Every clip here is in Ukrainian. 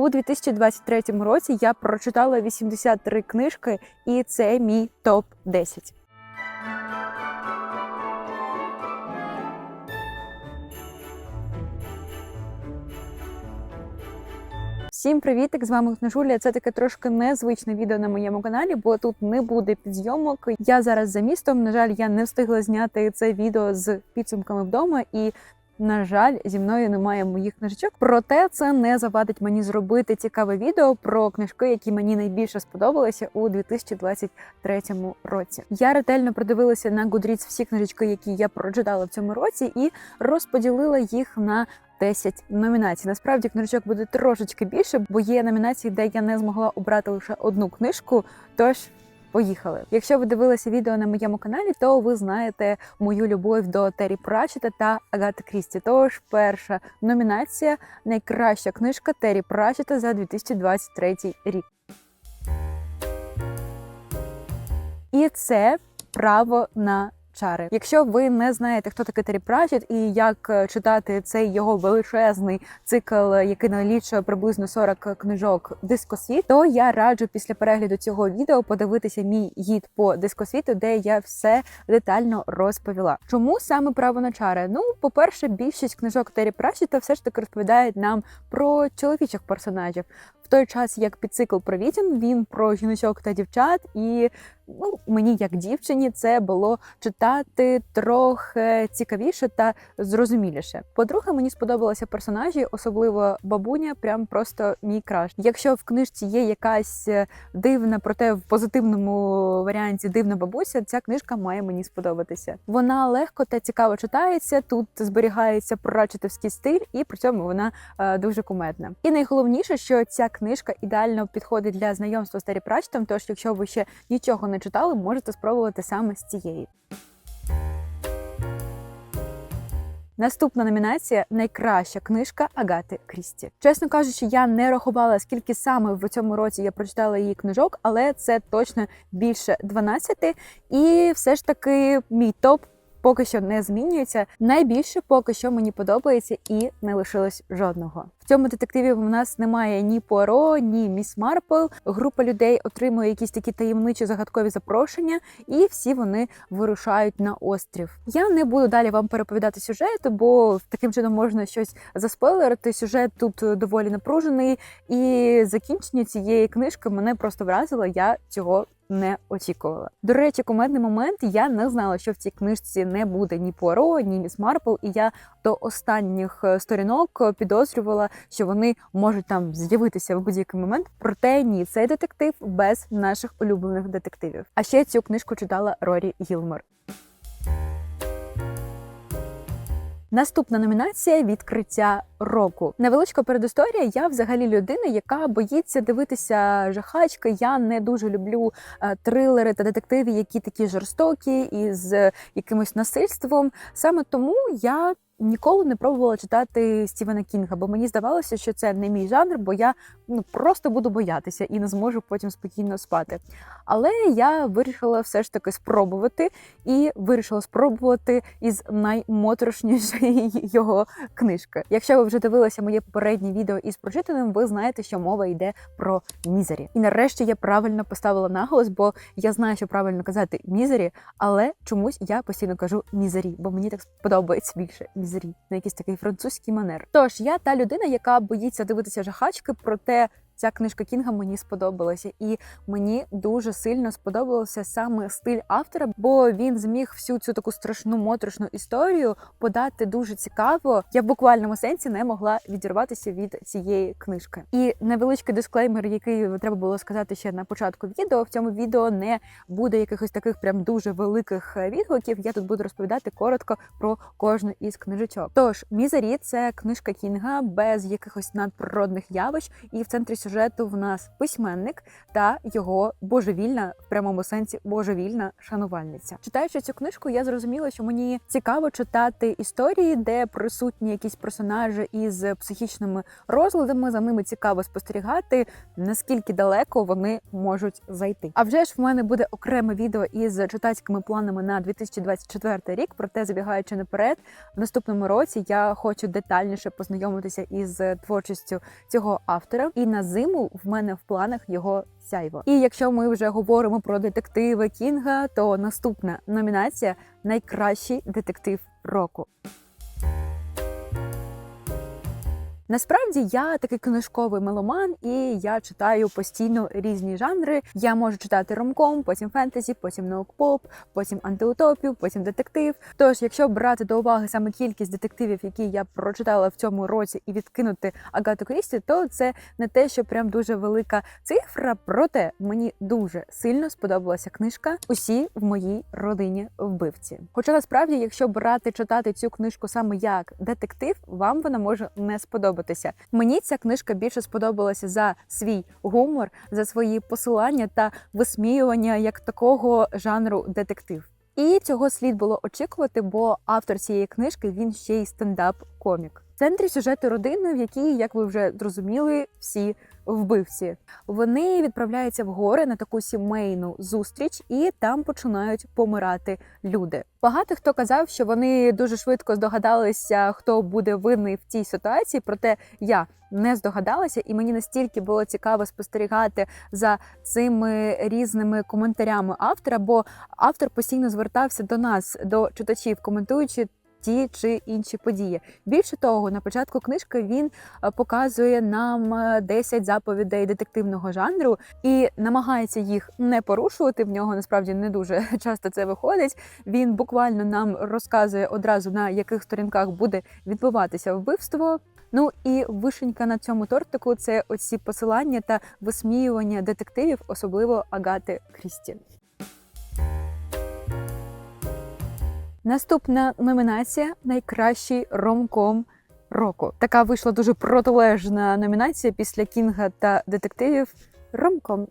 У 2023 році я прочитала 83 книжки, і це мій топ 10. Всім привітик! З вами Книжуля. Це таке трошки незвичне відео на моєму каналі, бо тут не буде підзйомок. Я зараз за містом. На жаль, я не встигла зняти це відео з підсумками вдома і. На жаль, зі мною немає моїх книжечок. Проте це не завадить мені зробити цікаве відео про книжки, які мені найбільше сподобалися у 2023 році. Я ретельно продивилася на Goodreads всі книжечки, які я прочитала в цьому році, і розподілила їх на 10 номінацій. Насправді книжок буде трошечки більше, бо є номінації, де я не змогла обрати лише одну книжку. Тож. Поїхали. Якщо ви дивилися відео на моєму каналі, то ви знаєте мою любов до Террі Прачета та Агати Крісті. Тож перша номінація найкраща книжка Террі Прачета за 2023 рік. І це право на чари. Якщо ви не знаєте, хто такий Террі Пратчет і як е, читати цей його величезний цикл, який налічує приблизно 40 книжок дискосвіт, то я раджу після перегляду цього відео подивитися мій гід по дискосвіту, де я все детально розповіла. Чому саме право на чари? Ну, по-перше, більшість книжок Террі Пратчета все ж таки розповідають нам про чоловічих персонажів. В той час, як підцикл про відьм, він про жіночок та дівчат, і ну мені, як дівчині, це було читати трохи цікавіше та зрозуміліше. По-друге, мені сподобалися персонажі, особливо бабуня, прям просто мій краш. Якщо в книжці є якась дивна, проте в позитивному варіанті дивна бабуся, ця книжка має мені сподобатися. Вона легко та цікаво читається. Тут зберігається прорачетовський стиль, і при цьому вона е, дуже кумедна. І найголовніше, що ця книжка ідеально підходить для знайомства з Террі Пратчетом, Тож, якщо ви ще нічого не читали, можете спробувати саме з цієї. Наступна номінація найкраща книжка Агати Крісті. Чесно кажучи, я не рахувала, скільки саме в цьому році я прочитала її книжок, але це точно більше 12. І все ж таки мій топ. Поки що не змінюється. Найбільше поки що мені подобається і не лишилось жодного. В цьому детективі у нас немає ні Пуаро, ні Міс Марпл. Група людей отримує якісь такі таємничі загадкові запрошення, і всі вони вирушають на острів. Я не буду далі вам переповідати сюжет, бо таким чином можна щось заспойлерити. Сюжет тут доволі напружений, і закінчення цієї книжки мене просто вразило. Я цього не очікувала. До речі, кумедний момент я не знала, що в цій книжці не буде ні Пуаро, ні Міс Марпл, і я до останніх сторінок підозрювала, що вони можуть там з'явитися в будь-який момент. Проте ні, цей детектив без наших улюблених детективів. А ще цю книжку читала Рорі Гілмор. Наступна номінація відкриття року. Невеличка передісторія. Я взагалі людина, яка боїться дивитися жахачки. Я не дуже люблю е, трилери та детективи, які такі жорстокі і з якимось насильством. Саме тому я. Ніколи не пробувала читати Стівена Кінга, бо мені здавалося, що це не мій жанр, бо я ну просто буду боятися і не зможу потім спокійно спати. Але я вирішила все ж таки спробувати і вирішила спробувати із наймоторошнішої його книжки. Якщо ви вже дивилися моє попереднє відео із прочитаним, ви знаєте, що мова йде про мізері. І нарешті я правильно поставила наголос, бо я знаю, що правильно казати мізері, але чомусь я постійно кажу мізері, бо мені так подобається більше мізері на якийсь такий французький манер. Тож я та людина, яка боїться дивитися жахачки, проте ця книжка Кінга мені сподобалася, і мені дуже сильно сподобався саме стиль автора, бо він зміг всю цю таку страшну моторошну історію подати дуже цікаво. Я в буквальному сенсі не могла відірватися від цієї книжки. І невеличкий дисклеймер, який треба було сказати ще на початку відео. В цьому відео не буде якихось таких прям дуже великих відгуків. Я тут буду розповідати коротко про кожну із книжечок. Тож Мізарі це книжка Кінга без якихось надприродних явищ, і в центрі сюжету в нас письменник та його божевільна, в прямому сенсі божевільна шанувальниця. Читаючи цю книжку, я зрозуміла, що мені цікаво читати історії, де присутні якісь персонажі із психічними розладами. За ними цікаво спостерігати, наскільки далеко вони можуть зайти. А вже ж в мене буде окреме відео із читацькими планами на 2024 рік. Проте забігаючи наперед, в наступному році я хочу детальніше познайомитися із творчістю цього автора. І на зиму в мене в планах його сяйво. І якщо ми вже говоримо про детективи Кінга, то наступна номінація найкращий детектив року. Насправді я такий книжковий меломан, і я читаю постійно різні жанри. Я можу читати ромком, потім фентезі, потім наукпоп, потім антиутопію, потім детектив. Тож, якщо брати до уваги саме кількість детективів, які я прочитала в цьому році, і відкинути Агату Крісті, то це не те, що прям дуже велика цифра. Проте мені дуже сильно сподобалася книжка Усі в моїй родині вбивці. Хоча насправді, якщо брати читати цю книжку саме як детектив, вам вона може не сподобатися. Мені ця книжка більше сподобалася за свій гумор, за свої посилання та висміювання як такого жанру детектив. І цього слід було очікувати, бо автор цієї книжки він ще й стендап-комік. В центрі сюжету родини, в якій, як ви вже зрозуміли, всі вбивці. Вони відправляються в гори на таку сімейну зустріч, і там починають помирати люди. Багато хто казав, що вони дуже швидко здогадалися, хто буде винний в цій ситуації. Проте я не здогадалася, і мені настільки було цікаво спостерігати за цими різними коментарями автора, бо автор постійно звертався до нас, до читачів, коментуючи. Ті чи інші події. Більше того, на початку книжки він е, показує нам е, 10 заповідей детективного жанру і намагається їх не порушувати. В нього насправді не дуже часто це виходить. Він буквально нам розказує одразу на яких сторінках буде відбуватися вбивство. Ну і вишенька на цьому тортику це оці посилання та висміювання детективів, особливо Агати Крісті. Наступна номінація найкращий ромком року. Така вийшла дуже протилежна номінація після Кінга та детективів ромком.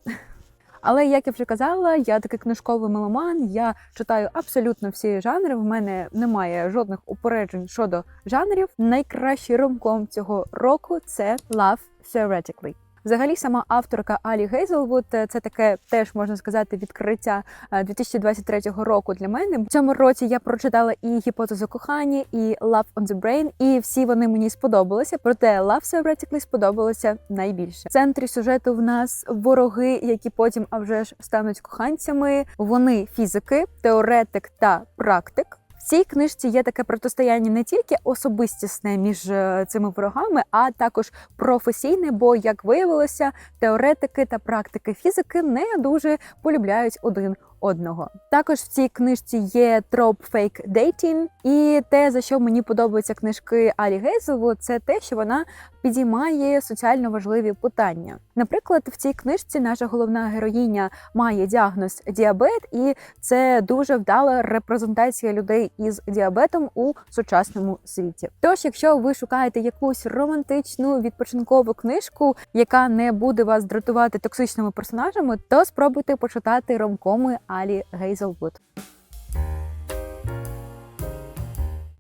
Але як я вже казала, я такий книжковий меломан. Я читаю абсолютно всі жанри. В мене немає жодних упереджень щодо жанрів. Найкращий ромком цього року це Love Theoretically. Взагалі, сама авторка Алі Гейзелвуд це таке теж можна сказати відкриття е, 2023 року для мене. В цьому році я прочитала і гіпотезу кохання, і Love on the Brain, і всі вони мені сподобалися. Проте Love Theoretically сподобалося найбільше. В центрі сюжету в нас вороги, які потім а вже ж стануть коханцями. Вони фізики, теоретик та практик. Цій книжці є таке протистояння не тільки особистісне між е, цими ворогами, а також професійне, бо як виявилося, теоретики та практики фізики не дуже полюбляють один одного. Також в цій книжці є троп фейк дейтінг, і те, за що мені подобаються книжки Алі Гейзелвуд, це те, що вона підіймає соціально важливі питання. Наприклад, в цій книжці наша головна героїня має діагноз діабет, і це дуже вдала репрезентація людей із діабетом у сучасному світі. Тож, якщо ви шукаєте якусь романтичну відпочинкову книжку, яка не буде вас дратувати токсичними персонажами, то спробуйте почитати ромкоми Алі Гейзелвуд.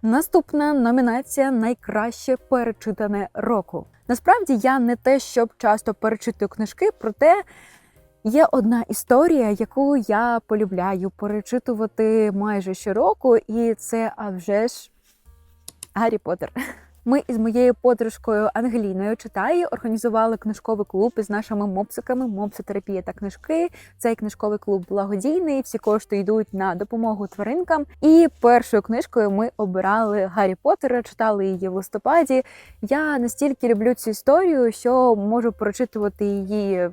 Наступна номінація найкраще перечитане року. Насправді я не те, щоб часто перечитую книжки, проте є одна історія, яку я полюбляю перечитувати майже щороку, і це а вже ж Гаррі Поттер. Ми із моєю подружкою Ангеліною читає, організували книжковий клуб із нашими мопсиками, мопсотерапія та книжки. Цей книжковий клуб благодійний. Всі кошти йдуть на допомогу тваринкам. І першою книжкою ми обирали Гаррі Поттера, читали її в листопаді. Я настільки люблю цю історію, що можу прочитувати її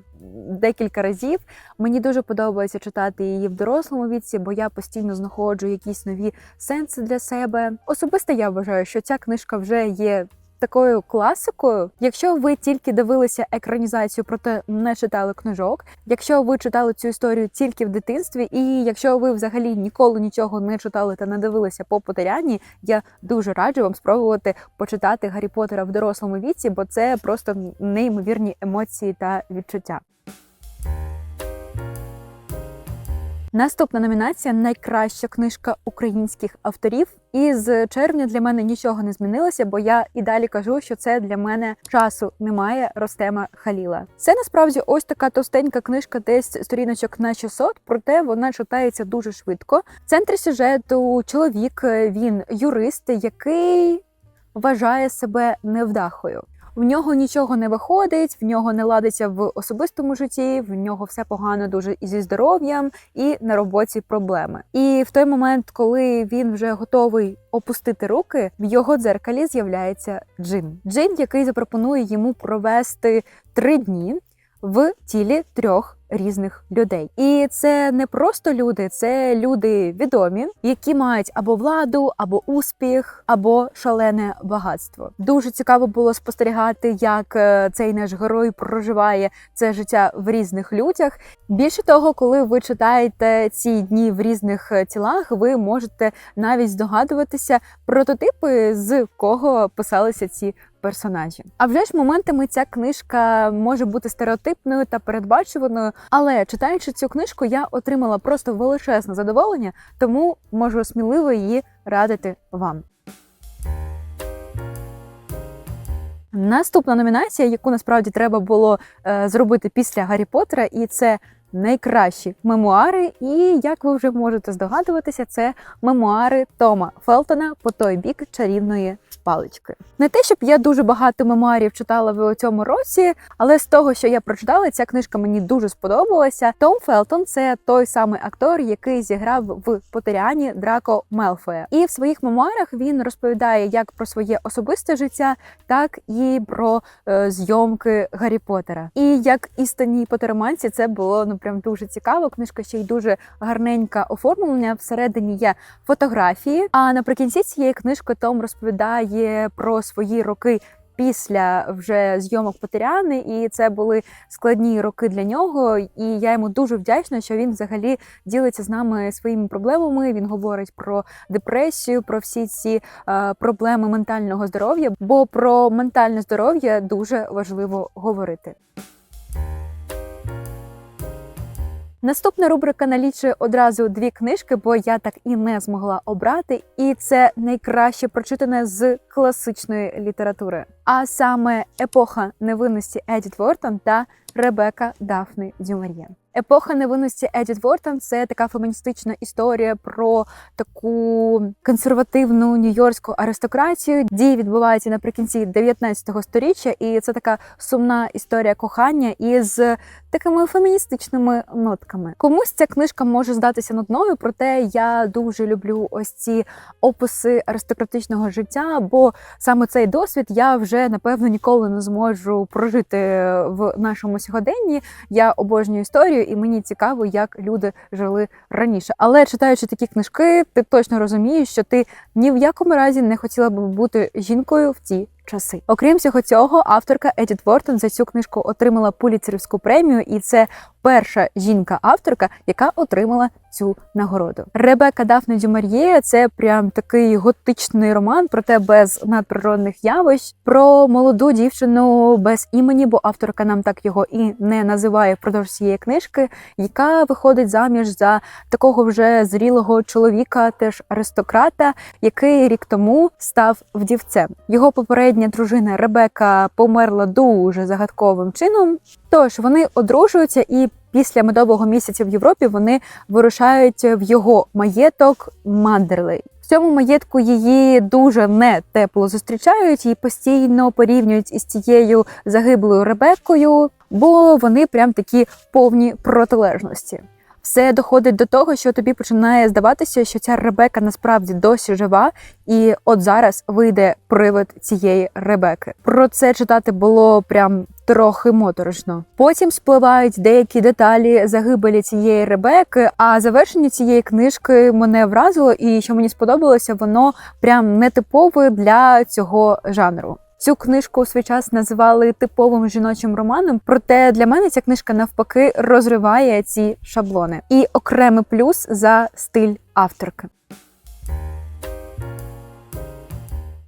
декілька разів. Мені дуже подобається читати її в дорослому віці, бо я постійно знаходжу якісь нові сенси для себе. Особисто я вважаю, що ця книжка вже є такою класикою. Якщо ви тільки дивилися екранізацію, проте не читали книжок, якщо ви читали цю історію тільки в дитинстві, і якщо ви взагалі ніколи нічого не читали та не дивилися по Потеряні, я дуже раджу вам спробувати почитати Гаррі Поттера в дорослому віці, бо це просто неймовірні емоції та відчуття. Наступна номінація найкраща книжка українських авторів. І з червня для мене нічого не змінилося, бо я і далі кажу, що це для мене часу немає Ростема Халіла. Це насправді ось така товстенька книжка, десь сторіночок на 600, проте вона читається дуже швидко. В центрі сюжету чоловік він юрист, який вважає себе невдахою. В нього нічого не виходить, в нього не ладиться в особистому житті, в нього все погано дуже і зі здоров'ям, і на роботі проблеми. І в той момент, коли він вже готовий опустити руки, в його дзеркалі з'являється джин. Джин, який запропонує йому провести три дні в тілі трьох різних людей. І це не просто люди, це люди відомі, які мають або владу, або успіх, або шалене багатство. Дуже цікаво було спостерігати, як е, цей наш герой проживає це життя в різних людях. Більше того, коли ви читаєте ці дні в різних е, тілах, ви можете навіть здогадуватися прототипи, з кого писалися ці персонажі. А вже ж моментами ця книжка може бути стереотипною та передбачуваною. Але читаючи цю книжку, я отримала просто величезне задоволення, тому можу сміливо її радити вам. Наступна номінація, яку насправді треба було е, зробити після Гаррі Поттера, і це найкращі мемуари. І як ви вже можете здогадуватися, це мемуари Тома Фелтона по той бік чарівної палички. Не те, щоб я дуже багато мемуарів читала в цьому році, але з того, що я прочитала, ця книжка мені дуже сподобалася. Том Фелтон це той самий актор, який зіграв в Потеріані Драко Мелфоя. І в своїх мемуарах він розповідає як про своє особисте життя, так і про е, зйомки Гаррі Поттера. І як істинній потероманці, це було ну прям дуже цікаво. Книжка ще й дуже гарненька оформлення. Всередині є фотографії. А наприкінці цієї книжки Том розповідає про свої роки. Після вже зйомок Потеряни, і це були складні роки для нього. І я йому дуже вдячна, що він взагалі ділиться з нами своїми проблемами. Він говорить про депресію, про всі ці е, проблеми ментального здоров'я. Бо про ментальне здоров'я дуже важливо говорити. Наступна рубрика налічує одразу дві книжки, бо я так і не змогла обрати. І це найкраще прочитане з класичної літератури, а саме епоха невинності Едіт Вортон та Ребека Дафни Дюмар'є. Епоха невинності Едіт Вортон це така феміністична історія про таку консервативну нью-йоркську аристократію. Дії відбуваються наприкінці 19 століття, і це така сумна історія кохання із такими феміністичними нотками. Комусь ця книжка може здатися нудною, проте я дуже люблю ось ці описи аристократичного життя, бо саме цей досвід я вже напевно ніколи не зможу прожити в нашому сьогоденні. Я обожнюю історію, і мені цікаво, як люди жили раніше. Але читаючи такі книжки, ти точно розумієш, що ти ні в якому разі не хотіла б бути жінкою в ті часи. Окрім всього цього, авторка Едіт Вортон за цю книжку отримала Пуліцерівську премію, і це перша жінка-авторка, яка отримала цю нагороду. Ребека Дафне Дюмар'є це прям такий готичний роман, проте без надприродних явищ, про молоду дівчину без імені, бо авторка нам так його і не називає впродовж цієї книжки, яка виходить заміж за такого вже зрілого чоловіка, теж аристократа, який рік тому став вдівцем. Його попередня дружина Ребека померла дуже загадковим чином. Тож вони одружуються, і після медового місяця в Європі вони вирушають в його маєток Мандерлей. В цьому маєтку її дуже не тепло зустрічають, її постійно порівнюють із цією загиблою Ребеккою, бо вони прям такі повні протилежності. Все доходить до того, що тобі починає здаватися, що ця Ребека насправді досі жива, і от зараз вийде привид цієї Ребеки. Про це читати було прям трохи моторошно. Потім спливають деякі деталі загибелі цієї Ребеки. А завершення цієї книжки мене вразило, і що мені сподобалося, воно прям нетипове для цього жанру. Цю книжку у свій час називали типовим жіночим романом. Проте для мене ця книжка навпаки розриває ці шаблони. І окремий плюс за стиль авторки.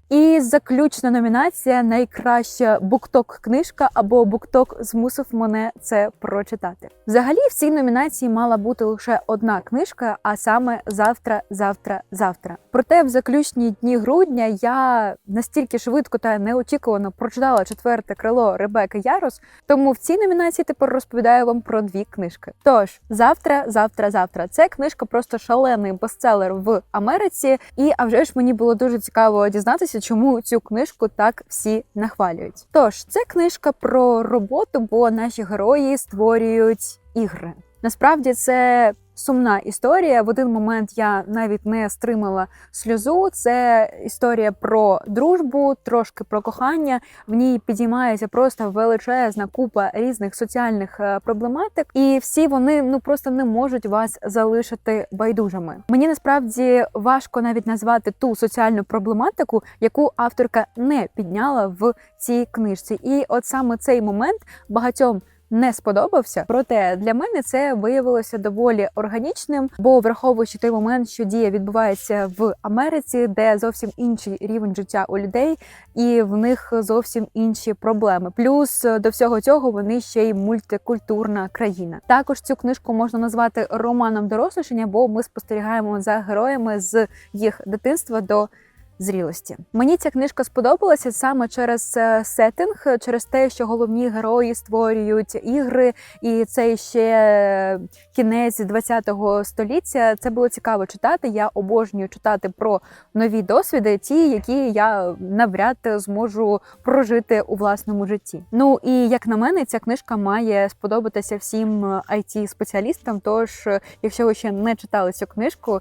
І заключна номінація найкраща букток книжка або букток змусив мене це прочитати. Взагалі, в цій номінації мала бути лише одна книжка, а саме завтра, завтра, завтра. Проте в заключні дні грудня я настільки швидко та неочікувано прочитала четверте крило Ребекки Ярос. Тому в цій номінації тепер розповідаю вам про дві книжки. Тож завтра, завтра, завтра. Це книжка просто шалений бестселер в Америці. І а вже ж мені було дуже цікаво дізнатися, чому цю книжку так всі нахвалюють. Тож це книжка про роботу, бо наші герої створюють ігри. Насправді це сумна історія. В один момент я навіть не стримала сльозу. Це історія про дружбу, трошки про кохання. В ній підіймається просто величезна купа різних соціальних е, проблематик, і всі вони ну просто не можуть вас залишити байдужими. Мені насправді важко навіть назвати ту соціальну проблематику, яку авторка не підняла в цій книжці. І от саме цей момент багатьом не сподобався. Проте для мене це виявилося доволі органічним, бо враховуючи той момент, що дія відбувається в Америці, де зовсім інший рівень життя у людей, і в них зовсім інші проблеми. Плюс е, до всього цього вони ще й мультикультурна країна. Також цю книжку можна назвати романом дорослішання, бо ми спостерігаємо за героями з їх дитинства до зрілості. Мені ця книжка сподобалася саме через е, сеттинг, через те, що головні герої створюють ігри, і це ще кінець 20-го століття. Це було цікаво читати. Я обожнюю читати про нові досвіди, ті, які я навряд зможу прожити у власному житті. Ну і як на мене, ця книжка має сподобатися всім it спеціалістам Тож, якщо ви ще не читали цю книжку,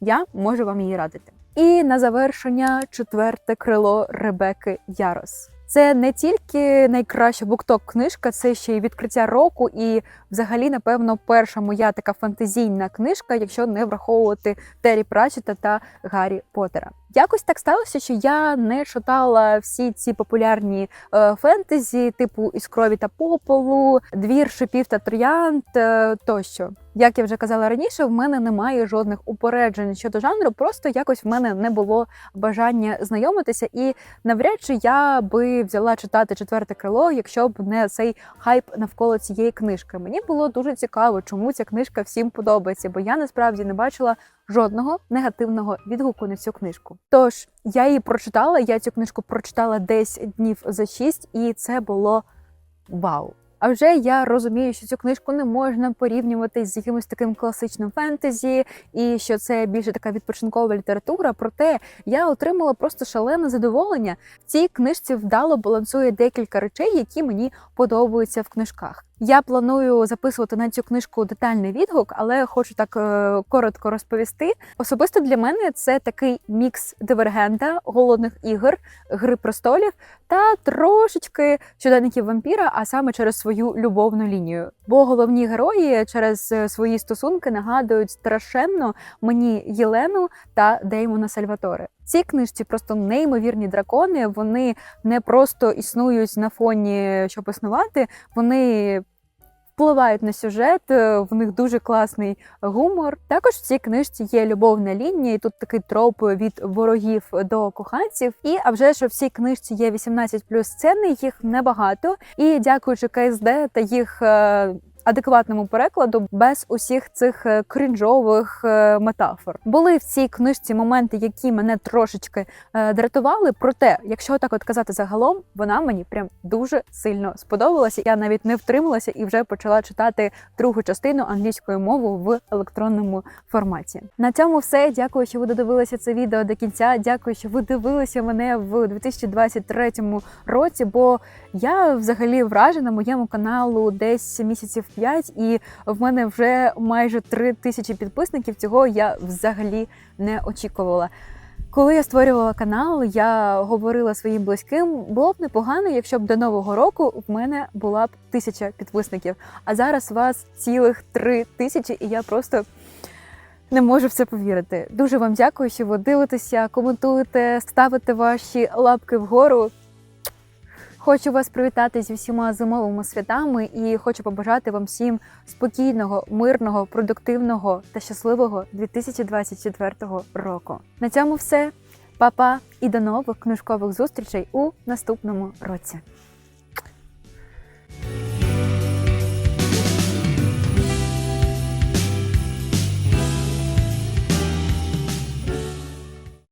я можу вам її радити. І на завершення четверте крило Ребеки Ярос. Це не тільки найкраща букток книжка, це ще й відкриття року. І, взагалі, напевно, перша моя така фантазійна книжка, якщо не враховувати Террі Пратчета та Гаррі Поттера. Якось так сталося, що я не читала всі ці популярні е, фентезі, типу із крові та попелу, двір шипів та троянд е, тощо. Як я вже казала раніше, в мене немає жодних упереджень щодо жанру, просто якось в мене не було бажання знайомитися, і навряд чи я би взяла читати четверте крило, якщо б не цей хайп навколо цієї книжки. Мені було дуже цікаво, чому ця книжка всім подобається, бо я насправді не бачила жодного негативного відгуку на цю книжку. Тож я її прочитала. Я цю книжку прочитала десь днів за шість, і це було вау. А вже я розумію, що цю книжку не можна порівнювати з якимось таким класичним фентезі, і що це більше така відпочинкова література. Проте я отримала просто шалене задоволення. В цій книжці вдало балансує декілька речей, які мені подобаються в книжках. Я планую записувати на цю книжку детальний відгук, але хочу так е, коротко розповісти. Особисто для мене це такий мікс дивергента, голодних ігор, гри престолів та трошечки щоденників вампіра, а саме через свою любовну лінію. Бо головні герої через е, свої стосунки нагадують страшенно мені Єлену та Деймона Сальваторе. Ці книжці просто неймовірні дракони. Вони не просто існують на фоні, щоб існувати. Вони впливають на сюжет, е, в них дуже класний гумор. Також в цій книжці є любовна лінія, і тут такий троп від ворогів до коханців. І а вже ж в цій книжці є 18 плюс сцени, їх небагато. І дякуючи КСД та їх е, адекватному перекладу без усіх цих е, крінжових е, метафор. Були в цій книжці моменти, які мене трошечки е, дратували. Проте, якщо так от казати загалом, вона мені прям дуже сильно сподобалася. Я навіть не втрималася і вже почала читати другу частину англійською мовою в електронному форматі. На цьому все. Дякую, що ви додивилися це відео до кінця. Дякую, що ви дивилися мене в 2023 році. Бо я взагалі вражена моєму каналу десь місяців 5, і в мене вже майже 3 тисячі підписників. Цього я взагалі не очікувала. Коли я створювала канал, я говорила своїм близьким, було б непогано, якщо б до нового року в мене була б тисяча підписників. А зараз вас цілих три тисячі, і я просто не можу в це повірити. Дуже вам дякую, що ви дивитеся, коментуєте, ставите ваші лапки вгору. Хочу вас привітати з усіма зимовими святами і хочу побажати вам всім спокійного, мирного, продуктивного та щасливого 2024 року. На цьому все, Па-па і до нових книжкових зустрічей у наступному році.